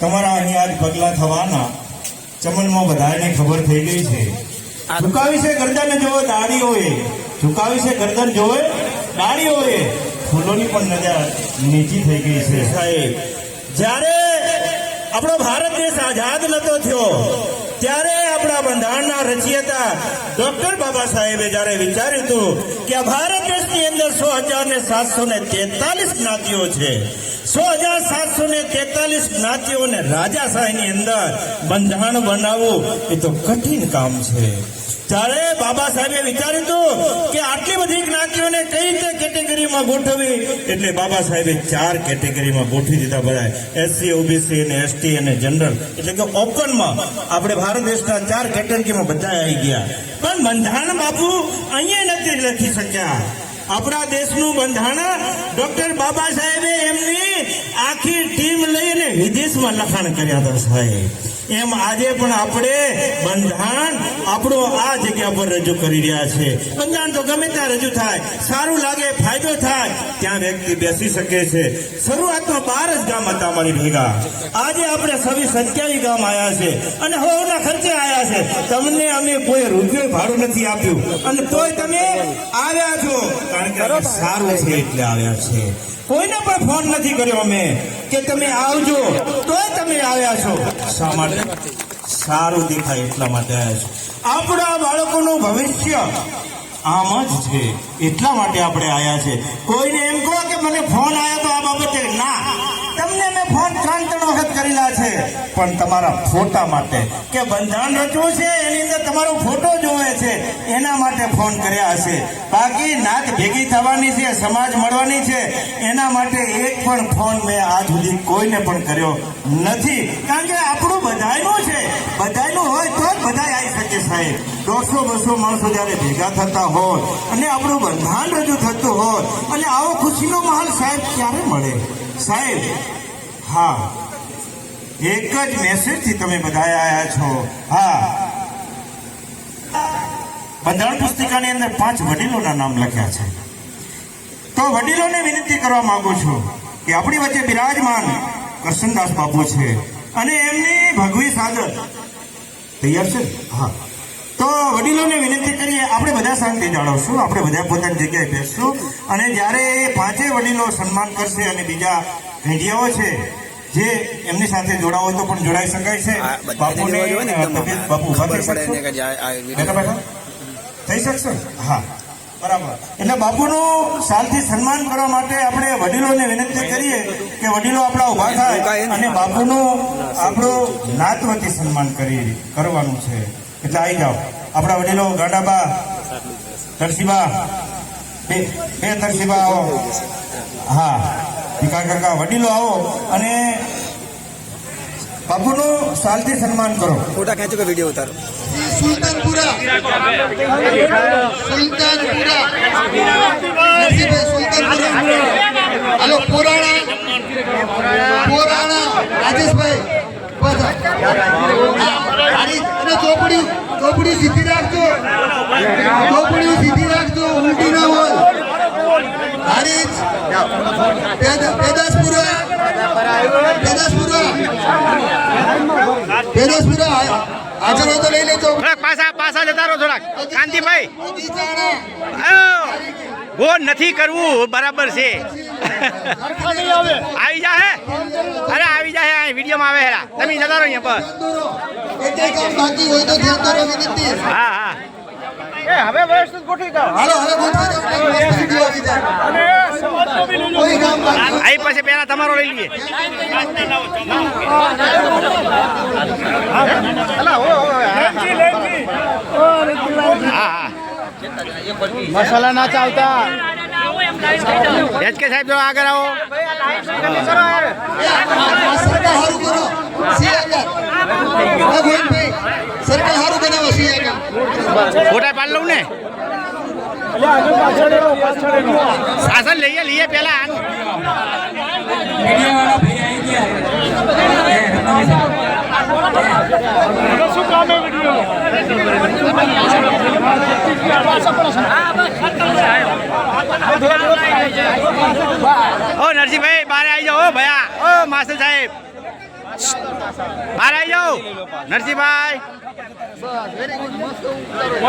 તમારા અહીં પગલા થવાના ચમનમાં બધાને ખબર થઈ ગઈ છે. ઝુકાવી છે ગરદન જોવે દાડીઓએ. ઝુકાવી છે ગરદન જોવે દાડીઓએ. ફૂલોની પણ નજર નીચી થઈ ગઈ છે. સાહેબ, જ્યારે આપણો ભારત દેશ આઝાદ નતો થયો, ત્યારે આપણા બંધારણના રચયિતા ડોક્ટર બાબા સાહેબે જ્યારે વિચાર્યું હતું કે આ ભારત દેશની અંદર સો હજાર ને સાતસો ને તેતાલીસ જ્ઞાતિઓ છે સો હજાર સાતસો ને તેતાલીસ જ્ઞાતિઓને રાજાશાહીની અંદર બંધારણ બનાવવું એ તો કઠિન કામ છે. ત્યારે બાબા સાહેબે વિચાર્યું હતું કે આટલી બધી જ્ઞાતિઓને કઈ રીતે કેટેગરીમાં ગોઠવી એટલે બાબા સાહેબે ચાર કેટેગરીમાં ગોઠવી દીધા બધા એસસી ઓબીસી અને એસટી અને જનરલ એટલે કે ઓપનમાં આપણે ભારત દેશના ચાર કેટેગરીમાં બધા આવી ગયા. પણ બંધારણ બાપુ અહીંયા નથી લખી શક્યા. આપણા દેશનું બંધારણ ડોક્ટર બાબા સાહેબે એમની વિદેશમાં લખાણ કર્યા હતા સાહેબ એમ આજે પણ આપણે બંધારણ આપણો આ જગ્યા પર રજૂ કરી રહ્યા છે. બંધારણ તો ગમે ત્યાં રજૂ થાય, સારું લાગે, ફાયદો થાય, ત્યાં વ્યક્તિ બેસી શકે છે. શરૂઆતમાં બાર જ ગામ હતા અમારી ભેગા. આજે આપણે સવી સત્યાવીસ ગામ આવ્યા છે અને હોના ખર્ચે આવ્યા છે. તમને અમે કોઈ રૂપિયો ભાડું નથી આપ્યું. અને તોય તમે આવ્યા છો. કારણ કે સારું છે એટલે આવ્યા છે. કોઈને પણ ફોન નથી કર્યો અમે કે તમે આવજો. તોય તમે આવ્યા છો. શા માટે સારું દેખાય એટલા માટે આપણા બાળકોનું ભવિષ્ય આમ જ છે. એટલા માટે આપણે આવ્યા છે. કોઈને એમ કહો કે મને ફોન આવ્યો તો આ બાબતે ના. તમને મેં ફોન ત્રણ ત્રણ વખત કરેલા છે. પણ તમારા ફોટા માટે કે બંધારણ રચવું છે, એની અંદર તમારો ફોટો જોવે છે, એના માટે ફોન કર્યા હશે. બાકી નાત ભેગી થવાની છે, સમાજ મળવાની છે, એના માટે એક પણ ફોન મેં આજ સુધી કોઈને પણ કર્યો નથી. કારણ કે આપણું બધાયનું છે. બધાયનું હોય તો જ બધા સાહેબ દોઢસો, બસો માણસો જ્યારે ભેગા થતા હોય અને આપણું બંધારણ રજૂ થતું હોય અને આવો ખુશીનો માહોલ સાહેબ ક્યારે મળે? સાહેબ, હા, એક જ મેસેજથી તમે બધા આવ્યા છો. હા. બંધારણ પુસ્તિકાની અંદર પાંચ વડીલોના નામ લખ્યા છે. તો વડીલોને વિનંતી કરવા માંગુ છું કે આપણી વચ્ચે બિરાજમાન કરશનદાસ બાપુ છે અને એમની ભગવી સાદર તૈયાર છે? હા. તો વડીલોને વિનંતી કરીએ આપણે બધા શાંતિ જાળવશું આપણે બધા પોતાની જગ્યાએ બેસશું. અને જ્યારે એ પાંચેય વડીલો સન્માન કરશે અને બીજા ભેડિયાઓ છે જે એમની સાથે જોડાવો તો પણ જોડાઈ શકાય છે. બાપુને બાપુ ઊભા શકશો? થઈ શકશે? હા બરાબર. એટલે બાપુનું શાંતિ સન્માન કરવા માટે આપણે વડીલોને વિનંતી કરીએ કે વડીલો આપણા ઊભા થાય અને બાપુનું આપણું નાતવતી સન્માન કરી કરવાનું છે. એટલે આવી જાઓ. આપણા વડીલો ગાડાબા તરસીબા બે બે તરસીબા આવો. હા ભીખા કાકા વડીલો આવો અને બાપુનું સાલથી સન્માન કરો. ફોટા ખેંચો કે વીડિયો ઉતારો? સુલતાનપુરા. સુલતાનપુરા. સુલતાનપુરા. પુરાણા. પુરાણા રાજેશભાઈ. બસ. હારી અને ચોપડી ચોપડી સીધી રાખજો. ચોપડી સીધી રાખજો ઉલટી ના હોય. હારી પેદાસપુરા પેદાસપુરા પેદાસપુરા હાજર હોય તો લઈ લેજો. થોડાક પાછા પાછા જતા રહો થોડાક. કાંતિભાઈ. ગોળ નથી કરવું બરાબર છે. આવી જા હે. અરે હે વિડીયોમાં આવે હેરા. તમે જતા રહો અહીંયા પર એક એક કામ બાકી હોય તો ધ્યાન દોરો વિનંતી હા હા હાલો હવે ગોઠવી દો. વીડિયો આવી જાય કોઈ કામ બાકી. અહીં પછી પહેલા તમારો લઈ લઈએ. હા હા મસાલા ના ચાલતા. એચ કે સાહેબ જો આગળ આવો આ સરકાર હારું કરો સી આગળ હા ગોવિંદભાઈ સરકાર હારું બનાવો સી આગળ ફોટા પાડ લઉં ને? શાસન લઈએ લઈએ પેલા ઓ નરસિંહભાઈ, બારે આવી જાઓ ભયા. ઓ માસ્ટર સાહેબ. બહાર આવી જાઓ. નરસિંહભાઈ. બસ વેરી ગુડ મસ્ત ઉતારો.